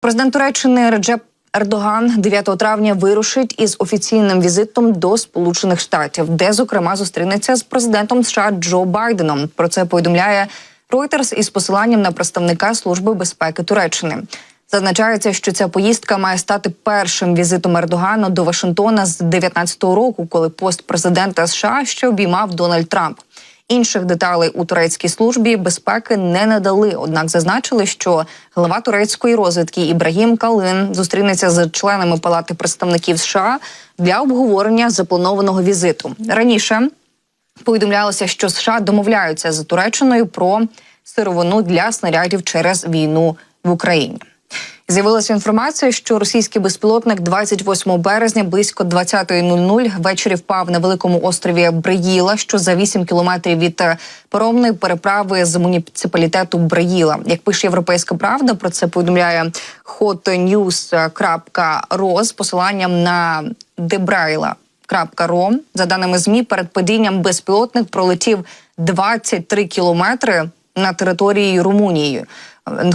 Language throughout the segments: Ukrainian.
Президент Туреччини Реджеп Ердоган 9 травня вирушить із офіційним візитом до Сполучених Штатів, де зокрема зустрінеться з президентом США Джо Байденом. Про це повідомляє Reuters із посиланням на представника Служби безпеки Туреччини. Зазначається, що ця поїздка має стати першим візитом Ердогана до Вашингтона з 19-го року, коли пост президента США ще обіймав Дональд Трамп. Інших деталей у турецькій службі безпеки не надали. Однак зазначили, що глава турецької розвідки Ібрагім Калин зустрінеться з членами Палати представників США для обговорення запланованого візиту. Раніше повідомлялося, що США домовляються з Туреччиною про сировину для снарядів через війну в Україні. З'явилася інформація, що російський безпілотник 28 березня близько 20.00 ввечері впав на великому острові Бриїла, що за 8 кілометрів від е, паромної переправи з муніципалітету Бриїла. Як пише Європейська Правда, про це повідомляє hotnews.ro з посиланням на Дебрайла. .ro. За даними змі, перед падінням безпілотник пролетів 23 кілометри на території Румунії.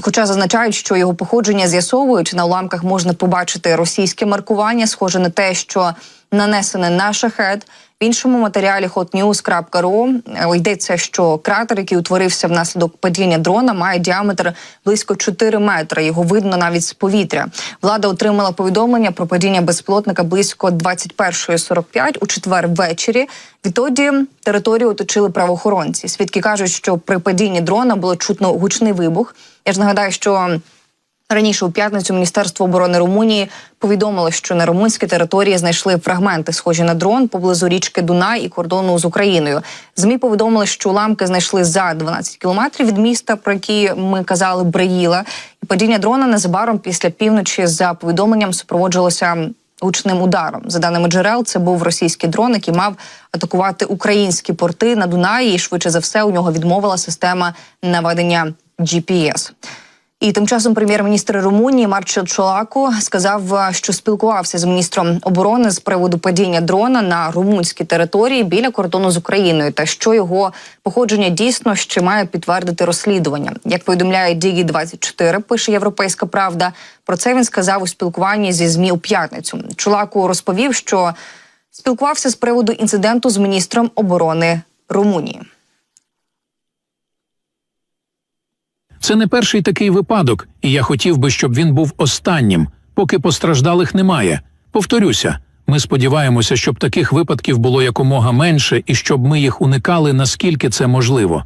Хоча зазначають, що його походження з'ясовують на уламках можна побачити російське маркування, схоже на те, що нанесене на шахет. Іншому матеріалі hotnews.ro е, йдеться, що кратер, який утворився внаслідок падіння дрона, має діаметр близько 4 метри. Його видно навіть з повітря. Влада отримала повідомлення про падіння безпілотника близько 21.45 у четвер ввечері. Відтоді територію оточили правоохоронці. Свідки кажуть, що при падінні дрона було чутно гучний вибух. Я ж нагадаю, що Раніше у п'ятницю Міністерство оборони Румунії повідомило, що на румунській території знайшли фрагменти, схожі на дрон поблизу річки Дунай і кордону з Україною. Змі повідомили, що уламки знайшли за 12 кілометрів від міста, про які ми казали Бреїла. І падіння дрона незабаром після півночі за повідомленням супроводжувалося гучним ударом. За даними джерел, це був російський дрон, який мав атакувати українські порти на Дунаї. І швидше за все у нього відмовила система наведення GPS. І тим часом прем'єр-міністр Румунії Марчо Чолако сказав, е, що спілкувався з міністром оборони з приводу падіння дрона на румунській території біля кордону з Україною, та що його походження дійсно ще має підтвердити розслідування. Як повідомляє Дігі 24 пише Європейська Правда. Про це він сказав у спілкуванні зі змі у п'ятницю. Чолаку розповів, що спілкувався з приводу інциденту з міністром оборони Румунії. Це не перший такий випадок, і я хотів би, щоб він був останнім, поки постраждалих немає. Повторюся, ми сподіваємося, щоб таких випадків було якомога менше і щоб ми їх уникали наскільки це можливо.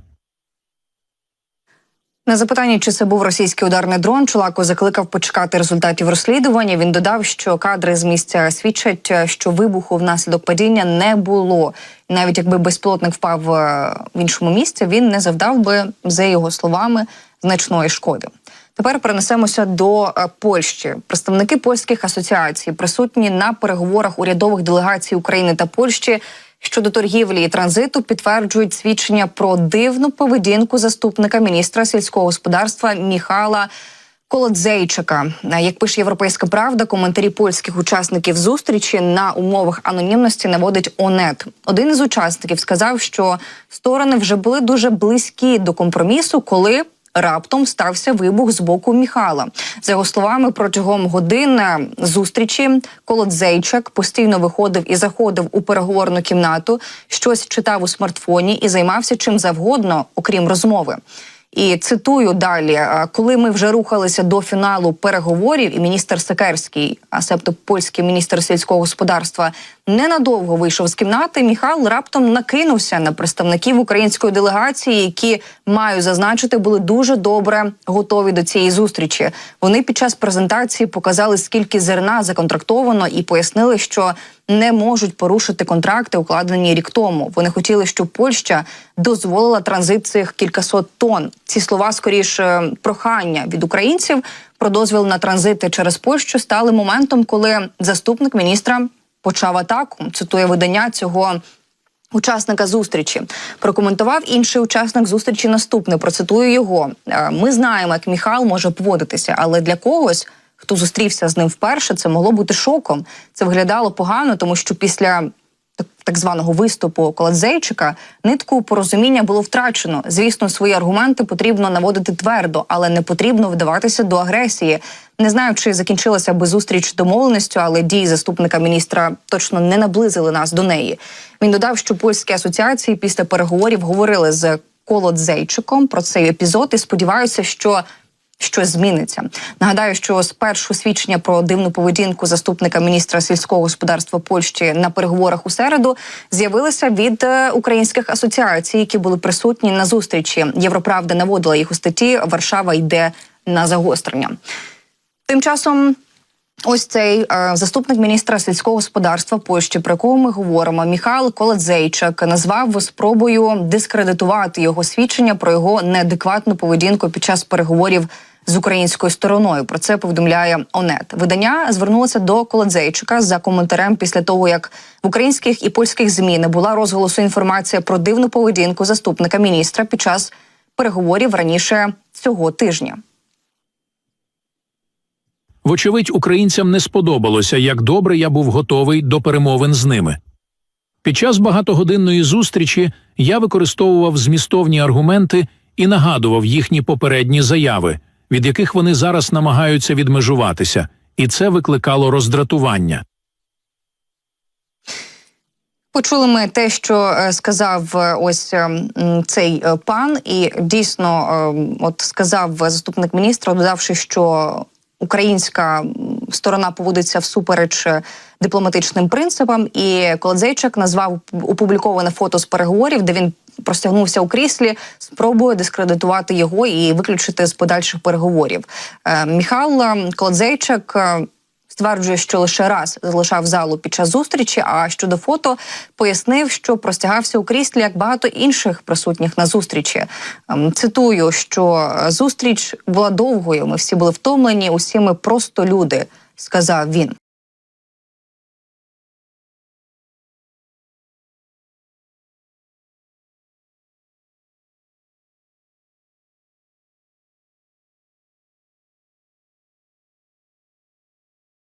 На запитання, чи це був російський ударний дрон, Чулако закликав почекати результатів розслідування. Він додав, що кадри з місця свідчать, що вибуху внаслідок падіння не було. Навіть якби безпілотник впав е, в іншому місці, він не завдав би за його словами значної шкоди. Тепер перенесемося до е, Польщі. Представники польських асоціацій присутні на переговорах урядових делегацій України та Польщі щодо торгівлі і транзиту підтверджують свідчення про дивну поведінку заступника міністра сільського господарства Міхала. Колодзейчика, як пише Європейська Правда, коментарі польських учасників зустрічі на умовах анонімності наводить ОНЕТ. Один із учасників сказав, що сторони вже були дуже близькі до компромісу, коли раптом стався вибух з боку Міхала. За його словами, протягом години зустрічі Колодзейчик постійно виходив і заходив у переговорну кімнату, щось читав у смартфоні і займався чим завгодно, окрім розмови. І цитую далі, коли ми вже рухалися до фіналу переговорів, і міністр Секерський, а себто польський міністр сільського господарства, ненадовго вийшов з кімнати. Міхал раптом накинувся на представників української делегації, які маю зазначити, були дуже добре готові до цієї зустрічі. Вони під час презентації показали, скільки зерна законтрактовано, і пояснили, що не можуть порушити контракти, укладені рік тому. Вони хотіли, щоб Польща дозволила транзит цих кількасот тонн. Ці слова скоріше прохання від українців про дозвіл на транзити через Польщу стали моментом, коли заступник міністра почав атаку. Цитує видання цього. Учасника зустрічі прокоментував інший учасник зустрічі. Наступне процитую його. «Е, Ми знаємо, як Міхал може поводитися, але для когось хто зустрівся з ним вперше, це могло бути шоком. Це виглядало погано, тому що після так, званого виступу Колодзейчика, нитку порозуміння було втрачено. Звісно, свої аргументи потрібно наводити твердо, але не потрібно вдаватися до агресії. Не знаю, чи закінчилася би зустріч домовленістю, але дії заступника міністра точно не наблизили нас до неї. Він додав, що польські асоціації після переговорів говорили з Колодзейчиком про цей епізод і сподіваюся, що щось зміниться. Нагадаю, що спершу свідчення про дивну поведінку заступника міністра сільського господарства Польщі на переговорах у середу з'явилися від е, українських асоціацій, які були присутні на зустрічі. Європравда наводила їх у статті Варшава йде на загострення. Тим часом. Ось цей е, заступник міністра сільського господарства Польщі, про якого ми говоримо, Міхайл Колодзейчик, назвав спробою дискредитувати його свідчення про його неадекватну поведінку під час переговорів з українською стороною. Про це повідомляє ОНЕТ. Видання звернулося до Колодзейчика за коментарем після того, як в українських і польських змі не була розголосу інформація про дивну поведінку заступника міністра під час переговорів раніше цього тижня. Вочевидь, українцям не сподобалося, як добре я був готовий до перемовин з ними. Під час багатогодинної зустрічі я використовував змістовні аргументи і нагадував їхні попередні заяви, від яких вони зараз намагаються відмежуватися, і це викликало роздратування. Почули ми те, що е, сказав е, ось е, цей пан, і дійсно, от сказав заступник міністра, додавши, що українська сторона поводиться всупереч е, дипломатичним принципам. І Колодзейчик назвав опубліковане фото з переговорів, де він простягнувся у кріслі, спробує дискредитувати його і виключити з подальших переговорів. Е, Міхал Колодзейчик. Стверджує, що лише раз залишав залу під час зустрічі. А щодо фото пояснив, що простягався у кріслі як багато інших присутніх на зустрічі. Ем, Цитую, що е, зустріч була довгою. Ми всі були втомлені. Усі ми просто люди, сказав він.